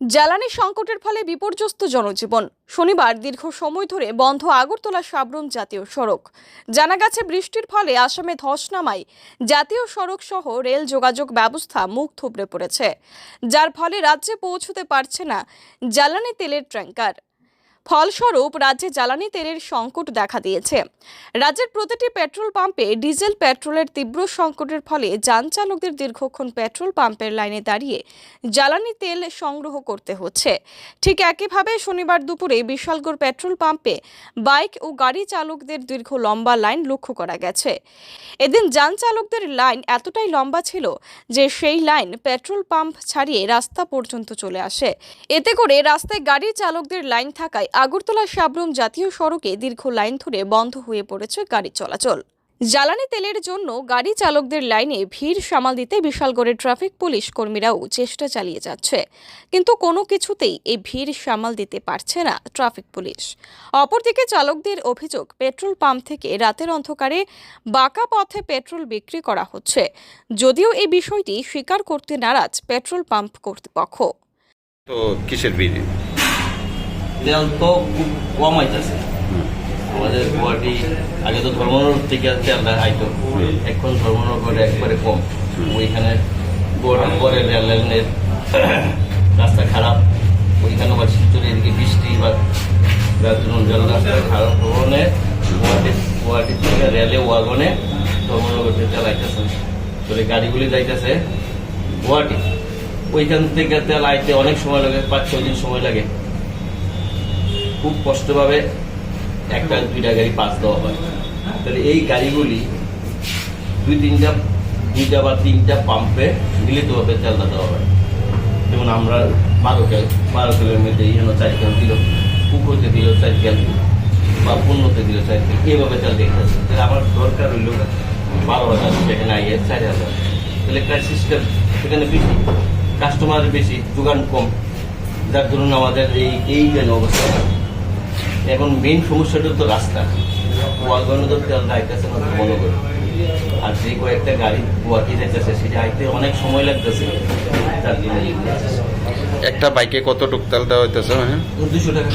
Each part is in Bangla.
জ্বালানি সংকটের ফলে বিপর্যস্ত জনজীবন। শনিবার দীর্ঘ সময় ধরে বন্ধ আগরতলা সাবরুম জাতীয় সড়ক। জানা গেছে, বৃষ্টির ফলে আসামে ধস নামায়। জাতীয় সড়ক সহ রেল যোগাযোগ ব্যবস্থা মুখ থুবড়ে পড়েছে। যার ফলে রাজ্যে পৌঁছতে পারছে না জ্বালানি তেলের ট্যাঙ্কার ফলস্বরূপ রাজ্যে জ্বালানি তেলের সংকট দেখা দিয়েছে। রাজ্যের প্রতিটি পেট্রোল পাম্পে ডিজেল পেট্রোলের তীব্র সংকটের ফলে যান চালকদের দীর্ঘক্ষণ পেট্রোল পাম্পের লাইনে দাঁড়িয়ে জ্বালানি তেল সংগ্রহ করতে হচ্ছে। ঠিক একইভাবে শনিবার দুপুরে বিশালগড় পেট্রোল পাম্পে বাইক ও গাড়ি চালকদের দীর্ঘ লম্বা লাইন লক্ষ্য করা গেছে। এদিন যান চালকদের লাইন এতটাই লম্বা ছিল যে সেই লাইন পেট্রোল পাম্প ছাড়িয়ে রাস্তা পর্যন্ত চলে আসে। এতে করে রাস্তায় গাড়ি চালকদের লাইন থাকায় আগরতলা সাবরুম জাতীয় সড়কে দীর্ঘ লাইন ধরে বন্ধ হয়ে পড়েছে গাড়ি চলাচল। জ্বালানি তেলের জন্য গাড়ি চালকদের লাইনে ভিড় সামাল দিতে বিশালগড়ের ট্রাফিক পুলিশ কর্মীরাও চেষ্টা চালিয়ে যাচ্ছে। কিন্তু কোনো কিছুতেই এই ভিড় সামাল দিতে পারছে না ট্রাফিক পুলিশ। অপরদিকে চালকদের অভিযোগ, পেট্রোল পাম্প থেকে রাতের অন্ধকারে বাঁকা পথে পেট্রোল বিক্রি করা হচ্ছে। যদিও এই বিষয়টি স্বীকার করতে নারাজ পেট্রোল পাম্প কর্তৃপক্ষ। তো কিসের বিড়ি? তেল তো খুব কম আইতেছে। আমাদের গুয়াহাটি আগে তো ধর্মনগর থেকে তেলটা আইতো। এখন ধর্মনগরে একবারে কম। ওইখানে গুয়াহাটি পরে রেল লাইনের রাস্তা খারাপ। ওইখানে আবার শিলচর এদিকে বৃষ্টি বা জল রাস্তা খারাপ কারণে গুয়াহাটি গুয়াহাটি থেকে রেলে ওয়াগনে ধর্মনগর থেকে তেল আইতেছে। গাড়িগুলি যাইতেছে গুয়াহাটি। ওইখান থেকে তেল আইতে অনেক সময় লাগে পাঁচ ছয় দিন সময় লাগে। খুব কষ্টভাবে একটা, দুইটা গাড়ি পাস দেওয়া হয়। তাহলে এই গাড়িগুলি দুই তিনটা, দুইটা বা তিনটা পাম্পে মিলিতভাবে তেলটা দেওয়া হয়। যেমন আমরা বারো কেল বারো কেলের মধ্যে এখানে চার কেল দিল পুকুরতে দিল চার কেল বা পূর্ণতে দিল চার কেল, এইভাবে তেল দেখতেছে তাহলে আমার দরকার হইল বারো হাজার, সেখানে আইয়ে চার হাজার। তাহলে একটা সিস্টেম সেখানে বেশি কাস্টমার বেশি, যোগান কম। যার ধরুন আমাদের এই এই অবস্থা। এখন মেইন সমস্যাটা তো রাস্তা। কুয়া তো তেল আইতেছে না মনে করি। আর যে কয়েকটা গাড়ি গুয়াহাটি যাইতেছে সেটা আইতে অনেক সময় লাগতেছে। তার জন্য একটা বাইকে কত টুক তেল দেওয়া হইতেছে দুশো টাকা।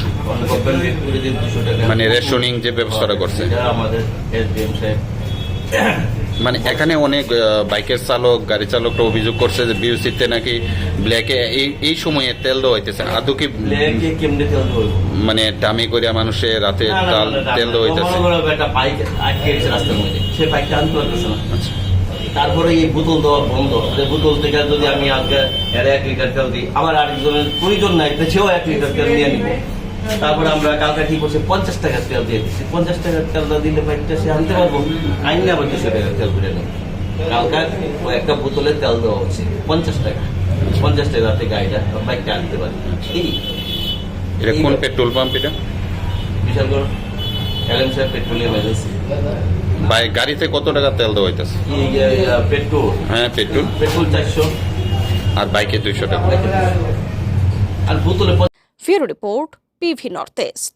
করে দিয়ে দুশো টাকা। মানে রেশনিং যে ব্যবস্থাটা করছে। আমাদের এসডিএম সাহেব মানে এখানে অনেক বাইকের চালক গাড়ি চালকরা অভিযোগ করছে যে বিউসিতে নাকি ব্ল্যাকে এই এই সময়ে তেল দেওয়া হইতেছে আদৌ কি মানে দামি করিয়া মানুষের রাতে তাল তেল দেওয়া হইতেছে আচ্ছা। তারপরে এই বোতল দেওয়া বন্ধ। বোতল থেকে যদি আমি আজকে এক লিটার তেল দিই আবার আরেকজনের প্রয়োজন নাই সেও এক লিটার তেল নিয়ে নিব। তারপরে আমরা কালকে ঠিক করছি পঞ্চাশ টাকার তেল দিয়ে দিচ্ছি। পঞ্চাশ টাকার তেলটা দিলে বাইকটা সে আনতে পারব। আইন আবার দুশো টাকার তেল করে কালকে একটা বোতলে তেল দেওয়া হচ্ছে পঞ্চাশ টাকা। পঞ্চাশ টাকাতে গাড়িটা বাইকটা আনতে পারে। এই এটা কোন পেট্রোল পাম্প এটা? বিশাল করে। এলএম সাহেব পেট্রোলিয়াম এজেন্সি। বাই গাড়িতে কত টাকা তেল দেওয়া হইতেছে? পেট্রোল। হ্যাঁ পেট্রোল। পেট্রোল চারশো। আর বাইকে দুইশো টাকা। আর বোতলে ফিরো report P V north east.